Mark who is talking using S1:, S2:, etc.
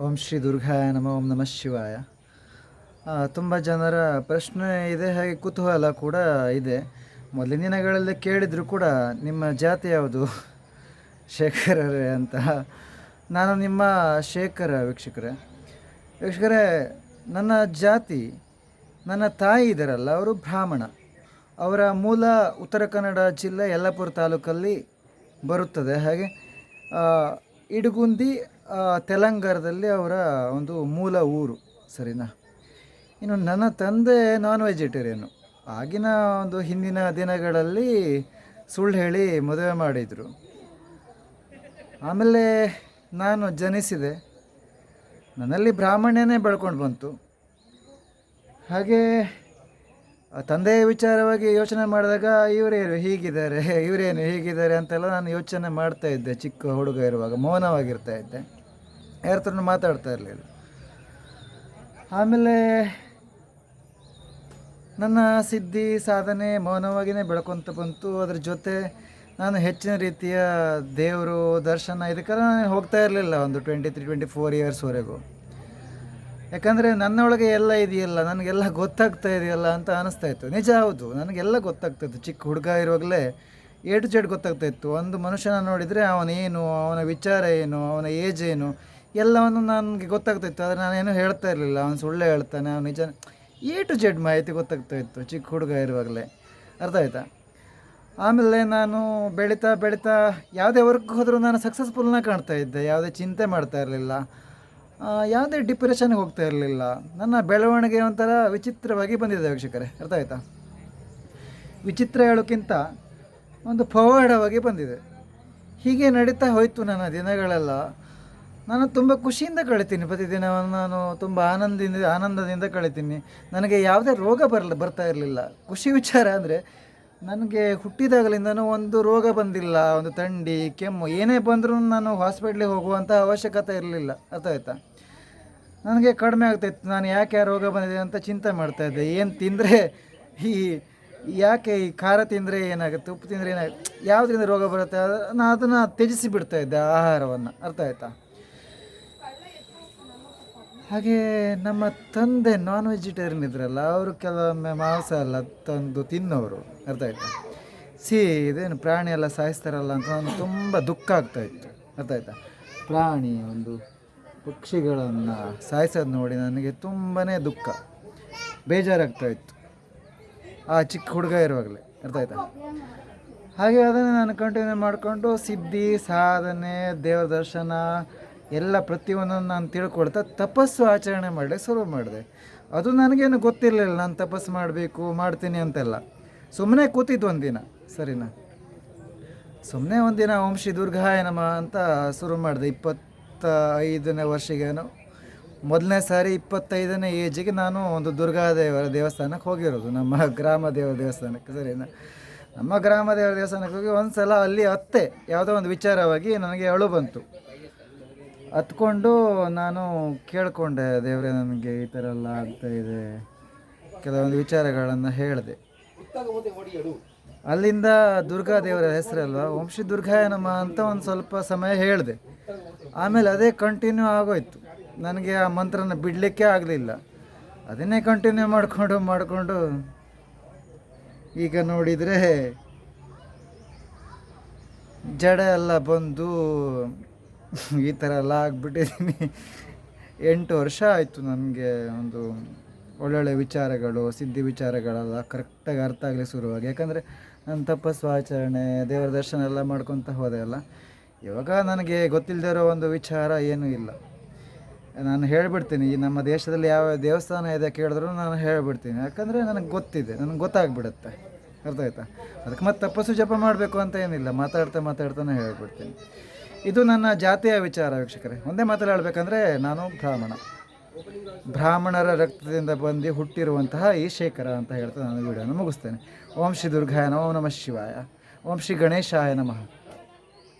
S1: ಓಂ ಶ್ರೀ ದುರ್ಗಾಯ ನಮ, ಓಂ ನಮಃ ಶಿವಾಯ. ತುಂಬ ಜನರ ಪ್ರಶ್ನೆ ಇದೆ, ಹಾಗೆ ಕುತೂಹಲ ಕೂಡ ಇದೆ. ಮೊದಲಿನ ದಿನಗಳಲ್ಲಿ ಕೇಳಿದರೂ ಕೂಡ ನಿಮ್ಮ ಜಾತಿ ಯಾವುದು? ಶೇಖರರೇ ಅಂತ. ನಾನು ನಿಮ್ಮ ಶೇಖರ ವೀಕ್ಷಕರೇ. ವೀಕ್ಷಕರೇ, ನನ್ನ ಜಾತಿ, ನನ್ನ ತಾಯಿ ಇದ್ದಾರಲ್ಲ ಅವರು ಬ್ರಾಹ್ಮಣ. ಅವರ ಮೂಲ ಉತ್ತರ ಕನ್ನಡ ಜಿಲ್ಲೆ ಯಲ್ಲಾಪುರ ತಾಲೂಕಲ್ಲಿ ಬರುತ್ತದೆ. ಹಾಗೆ ಇಡಗುಂದಿ ತೆಲಂಗಾಣದಲ್ಲಿ ಅವರ ಒಂದು ಮೂಲ ಊರು, ಸರಿನಾ? ಇನ್ನು ನನ್ನ ತಂದೆ ನಾನ್ ವೆಜಿಟೇರಿಯನ್ನು ಆಗಿನ ಒಂದು ಹಿಂದಿನ ದಿನಗಳಲ್ಲಿ ಸುಳ್ಳು ಹೇಳಿ ಮದುವೆ ಮಾಡಿದರು. ಆಮೇಲೆ ನಾನು ಜನಿಸಿದೆ. ನನ್ನಲ್ಲಿ ಬ್ರಾಹ್ಮಣ್ಯನೇ ಬೆಳ್ಕೊಂಡು ಬಂತು. ಹಾಗೆ ತಂದೆಯ ವಿಚಾರವಾಗಿ ಯೋಚನೆ ಮಾಡಿದಾಗ ಇವರೇನು ಹೀಗಿದ್ದಾರೆ ಇವರೇನು ಹೀಗಿದ್ದಾರೆ ಅಂತೆಲ್ಲ ನಾನು ಯೋಚನೆ ಮಾಡ್ತಾ ಇದ್ದೆ, ಚಿಕ್ಕ ಹುಡುಗ ಇರುವಾಗ ಮೌನವಾಗಿರ್ತಾ ಇದ್ದೆ. ಯಾರ ಹತ್ರನೂ ಮಾತಾಡ್ತಾ ಇರಲಿಲ್ಲ. ಆಮೇಲೆ ನನ್ನ ಸಿದ್ಧಿ, ಸಾಧನೆ ಮೌನವಾಗಿಯೇ ಬೆಳ್ಕೊತ ಬಂತು. ಅದ್ರ ಜೊತೆ ನಾನು ಹೆಚ್ಚಿನ ರೀತಿಯ ದೇವರು, ದರ್ಶನ ಇದಕ್ಕೆಲ್ಲ ನಾನು ಹೋಗ್ತಾ ಇರಲಿಲ್ಲ ಒಂದು ಟ್ವೆಂಟಿ ತ್ರೀ ಟ್ವೆಂಟಿ ಫೋರ್ ಇಯರ್ಸ್ವರೆಗೂ ಯಾಕಂದರೆ ನನ್ನೊಳಗೆ ಎಲ್ಲ ಇದೆಯಲ್ಲ, ನನಗೆಲ್ಲ ಗೊತ್ತಾಗ್ತಾ ಇದೆಯಲ್ಲ ಅಂತ ಅನಿಸ್ತಾ ಇತ್ತು. ನಿಜ ಹೌದು, ನನಗೆಲ್ಲ ಗೊತ್ತಾಗ್ತಾಯಿತ್ತು ಚಿಕ್ಕ ಹುಡುಗ ಇರುವಾಗಲೇ ಏಟು ಜೆಡ್ ಗೊತ್ತಾಗ್ತಾ ಇತ್ತು. ಒಂದು ಮನುಷ್ಯನ ನೋಡಿದರೆ ಅವನೇನು, ಅವನ ವಿಚಾರ ಏನು, ಅವನ ಏಜ್ ಏನು ಎಲ್ಲವನ್ನು ನನಗೆ ಗೊತ್ತಾಗ್ತಾಯಿತ್ತು ಆದರೆ ನಾನೇನು ಹೇಳ್ತಾ ಇರಲಿಲ್ಲ. ಅವನು ಸುಳ್ಳು ಹೇಳ್ತಾನೆ, ಅವನು ನಿಜ ಎ ಟು ಜೆಡ್ ಮಾಹಿತಿ ಗೊತ್ತಾಗ್ತಾ ಇತ್ತು ಚಿಕ್ಕ ಹುಡುಗ ಇರುವಾಗಲೇ. ಅರ್ಥ ಆಯ್ತಾ ಆಮೇಲೆ ನಾನು ಬೆಳೀತಾ ಬೆಳೀತಾ ಯಾವುದೇ ವರ್ಕ್ ಹೋದರೂ ನಾನು ಸಕ್ಸಸ್ಫುಲ್ನ ಕಾಣ್ತಾ ಇದ್ದೆ, ಯಾವುದೇ ಚಿಂತೆ ಮಾಡ್ತಾ ಇರಲಿಲ್ಲ. ಯಾವುದೇ ಡಿಪ್ರೆಷನ್ಗೆ ಹೋಗ್ತಾ ಇರಲಿಲ್ಲ. ನನ್ನ ಬೆಳವಣಿಗೆ ಒಂಥರ ವಿಚಿತ್ರವಾಗಿ ಬಂದಿದೆ ವೀಕ್ಷಕರೇ. ಅರ್ಥ ಆಯ್ತಾ ವಿಚಿತ್ರ ಹೇಳೋಕ್ಕಿಂತ ಒಂದು ಪವಾಡವಾಗಿ ಬಂದಿದೆ. ಹೀಗೆ ನಡೀತಾ ಹೋಯಿತು ನನ್ನ ದಿನಗಳೆಲ್ಲ. ನಾನು ತುಂಬ ಖುಷಿಯಿಂದ ಕಳಿತೀನಿ. ಪ್ರತಿದಿನವನ್ನು ನಾನು ತುಂಬ ಆನಂದದಿಂದ ಆನಂದದಿಂದ ಕಳಿತೀನಿ. ನನಗೆ ಯಾವುದೇ ರೋಗ ಬರಲ್ಲ ಬರ್ತಾ ಇರಲಿಲ್ಲ. ಖುಷಿ ವಿಚಾರ ಅಂದರೆ, ನನಗೆ ಹುಟ್ಟಿದಾಗಲಿಂದನೂ ಒಂದು ರೋಗ ಬಂದಿಲ್ಲ. ಒಂದು ಥಂಡಿ, ಕೆಮ್ಮು, ಏನೇ ಬಂದರೂ ನಾನು ಹಾಸ್ಪಿಟ್ಲಿಗೆ ಹೋಗುವಂಥ ಅವಶ್ಯಕತೆ ಇರಲಿಲ್ಲ. ಅರ್ಥ ಆಯ್ತಾ? ನನಗೆ ಕಡಿಮೆ ಆಗ್ತಾಯಿತ್ತು ನಾನು ಯಾಕೆ ಆ ರೋಗ ಬಂದಿದೆ ಅಂತ ಚಿಂತೆ ಮಾಡ್ತಾಯಿದ್ದೆ ಏನು ತಿಂದರೆ ಈ, ಯಾಕೆ ಈ ಖಾರ ತಿಂದರೆ ಏನಾಗುತ್ತೆ, ಉಪ್ಪು ತಿಂದರೆ ಏನಾಗುತ್ತೆ, ಯಾವುದರಿಂದ ರೋಗ ಬರುತ್ತೆ ನಾನು ಅದನ್ನು ತ್ಯಜಿಸಿ ಬಿಡ್ತಾ ಇದ್ದೆ ಆಹಾರವನ್ನು. ಅರ್ಥ ಆಯ್ತಾ? ಹಾಗೆ ನಮ್ಮ ತಂದೆ ನಾನ್ ವೆಜಿಟೇರಿಯನ್ ಇದ್ರಲ್ಲ, ಅವರು ಕೆಲವೊಮ್ಮೆ ಮಾಂಸ ಎಲ್ಲ ತಂದು ತಿನ್ನೋರು, ಅರ್ಥ ಆಯ್ತಾ? ಸಿ ಇದೇನು ಪ್ರಾಣಿ ಎಲ್ಲ ಸಾಯಿಸ್ತಾರಲ್ಲ ಅಂತ ನನಗೆ ತುಂಬ ದುಃಖ ಆಗ್ತಾ ಇತ್ತು, ಅರ್ಥ ಆಯ್ತಾ? ಪ್ರಾಣಿ ಒಂದು ಪಕ್ಷಿಗಳನ್ನು ಸಾಯಿಸೋದು ನೋಡಿ ನನಗೆ ತುಂಬಾ ದುಃಖ, ಬೇಜಾರಾಗ್ತಾ ಇತ್ತು. ಆ ಚಿಕ್ಕ ಹುಡುಗ ಇರುವಾಗಲೇ, ಅರ್ಥ ಆಯ್ತಾ? ಹಾಗೆ ಅದನ್ನು ನಾನು ಕಂಟಿನ್ಯೂ ಮಾಡಿಕೊಂಡು ಸಿದ್ಧಿ, ಸಾಧನೆ ದೇವರ ದರ್ಶನ ಎಲ್ಲ ಪ್ರತಿಯೊಂದನ್ನು ನಾನು ತಿಳ್ಕೊಳ್ತಾ ತಪಸ್ಸು ಆಚರಣೆ ಮಾಡಲಿಕ್ಕೆ ಶುರು ಮಾಡಿದೆ. ಅದು ನನಗೇನು ಗೊತ್ತಿರಲಿಲ್ಲ, ನಾನು ತಪಸ್ಸು ಮಾಡಬೇಕು, ಮಾಡ್ತೀನಿ ಅಂತೆಲ್ಲ. ಸುಮ್ಮನೆ ಕೂತಿದ್ದು ಒಂದಿನ, ಸರಿನಾ? ಸುಮ್ಮನೆ ಒಂದಿನ ವಂಶಿ ದುರ್ಗಾಯ ನಮ ಅಂತ ಶುರು ಮಾಡಿದೆ ಇಪ್ಪತ್ತ ಐದನೇ ವರ್ಷಗೇನು. ಮೊದಲನೇ ಸಾರಿ ಇಪ್ಪತ್ತೈದನೇ ಏಜಿಗೆ ನಾನು ಒಂದು ದುರ್ಗಾದೇವರ ದೇವಸ್ಥಾನಕ್ಕೆ ಹೋಗಿರೋದು, ನಮ್ಮ ಗ್ರಾಮ ದೇವರ ದೇವಸ್ಥಾನಕ್ಕೆ, ಸರಿನಾ? ನಮ್ಮ ಗ್ರಾಮ ದೇವರ ದೇವಸ್ಥಾನಕ್ಕೆ ಹೋಗಿ ಒಂದು ಸಲ ಅಲ್ಲಿ ಅತ್ತೆ, ಯಾವುದೋ ಒಂದು ವಿಚಾರವಾಗಿ ನನಗೆ ಅಳು ಬಂತು. ಹತ್ಕೊಂಡು ನಾನು ಕೇಳಿಕೊಂಡೆ, ದೇವರೇ ನನಗೆ ಈ ಥರ ಎಲ್ಲ ಆಗ್ತಾ ಇದೆ. ಕೆಲವೊಂದು ವಿಚಾರಗಳನ್ನು ಹೇಳಿದೆ. ಅಲ್ಲಿಂದ ದುರ್ಗಾ ದೇವರ ಹೆಸರಲ್ವಾ? ವಂಶಿ ದುರ್ಗಾಯ ನಮ ಅಂತ ಒಂದು ಸ್ವಲ್ಪ ಸಮಯ ಹೇಳಿದೆ. ಆಮೇಲೆ ಅದೇ ಕಂಟಿನ್ಯೂ ಆಗೋಯ್ತು. ನನಗೆ ಆ ಮಂತ್ರನ ಬಿಡಲಿಕ್ಕೆ ಆಗಲಿಲ್ಲ. ಅದನ್ನೇ ಕಂಟಿನ್ಯೂ ಮಾಡಿಕೊಂಡು ಮಾಡಿಕೊಂಡು ಈಗ ನೋಡಿದರೆ ಜಡ ಎಲ್ಲ ಬಂದು ಈ ಥರ ಎಲ್ಲ ಆಗಿಬಿಟ್ಟಿದ್ದೀನಿ ಎಂಟು ವರ್ಷ ಆಯಿತು ನನಗೆ ಒಂದು ಒಳ್ಳೊಳ್ಳೆ ವಿಚಾರಗಳು, ಸಿದ್ಧಿ ವಿಚಾರಗಳೆಲ್ಲ ಕರೆಕ್ಟಾಗಿ ಅರ್ಥ ಆಗಲಿ ಶುರುವಾಗಿ. ಯಾಕಂದರೆ ನಾನು ತಪಸ್ಸು ಆಚರಣೆ ದೇವರ ದರ್ಶನ ಎಲ್ಲ ಮಾಡ್ಕೊತ ಹೋದೆ ಅಲ್ಲ. ಇವಾಗ ನನಗೆ ಗೊತ್ತಿಲ್ಲದೆ ಇರೋ ಒಂದು ವಿಚಾರ ಏನೂ ಇಲ್ಲ. ನಾನು ಹೇಳ್ಬಿಡ್ತೀನಿ, ಈ ನಮ್ಮ ದೇಶದಲ್ಲಿ ಯಾವ ದೇವಸ್ಥಾನ ಇದೆ ಕೇಳಿದ್ರು ನಾನು ಹೇಳ್ಬಿಡ್ತೀನಿ. ಯಾಕಂದರೆ ನನಗೆ ಗೊತ್ತಿದೆ, ನನಗೆ ಗೊತ್ತಾಗ್ಬಿಡುತ್ತೆ. ಅರ್ಥ ಆಯ್ತಾ? ಅದಕ್ಕೆ ಮತ್ತೆ ತಪಸ್ಸು ಜಪ ಮಾಡಬೇಕು ಅಂತ ಏನಿಲ್ಲ, ಮಾತಾಡ್ತಾ ಮಾತಾಡ್ತಾನೆ ಹೇಳ್ಬಿಡ್ತೀನಿ. ಇದು ನನ್ನ ಜಾತಿಯ ವಿಚಾರ ವೀಕ್ಷಕರೇ. ಒಂದೇ ಮಾತಲ್ಲಿ ಹೇಳಬೇಕಂದ್ರೆ ನಾನು ಬ್ರಾಹ್ಮಣ. ಬ್ರಾಹ್ಮಣರ ರಕ್ತದಿಂದ ಬಂದು ಹುಟ್ಟಿರುವಂತಹ ಈ ಶೇಖರ ಅಂತ ಹೇಳ್ತಾ ನಾನು ವಿಡಿಯೋನ ಮುಗಿಸ್ತೇನೆ. ಓಂ ಶ್ರೀ ದುರ್ಗಾಯ ನಮೋ ನಮಃ ಶಿವಾಯ. ಓಂ ಶ್ರೀ ಗಣೇಶಾಯ ನಮಃ.